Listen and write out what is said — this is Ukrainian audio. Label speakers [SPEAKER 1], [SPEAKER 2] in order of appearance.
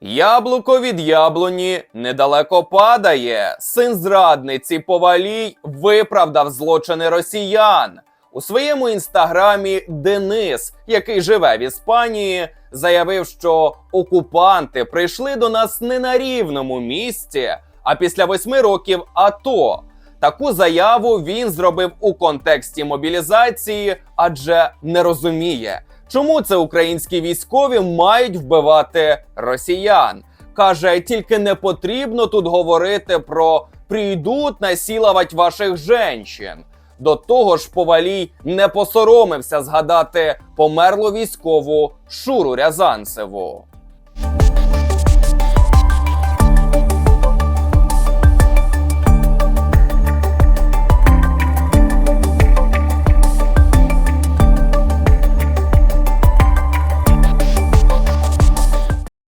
[SPEAKER 1] Яблуко від яблуні недалеко падає. Син зрадниці Повалій виправдав злочини росіян. У своєму інстаграмі Денис, який живе в Іспанії, заявив, що окупанти прийшли до нас не на рівному місці, а після восьми років АТО. Таку заяву він зробив у контексті мобілізації, адже не розуміє, чому це українські військові мають вбивати росіян. Каже, тільки не потрібно тут говорити про прийдуть насілувати ваших женщин. До того ж, повалій не посоромився згадати померлу військову Шуру Рязанцеву.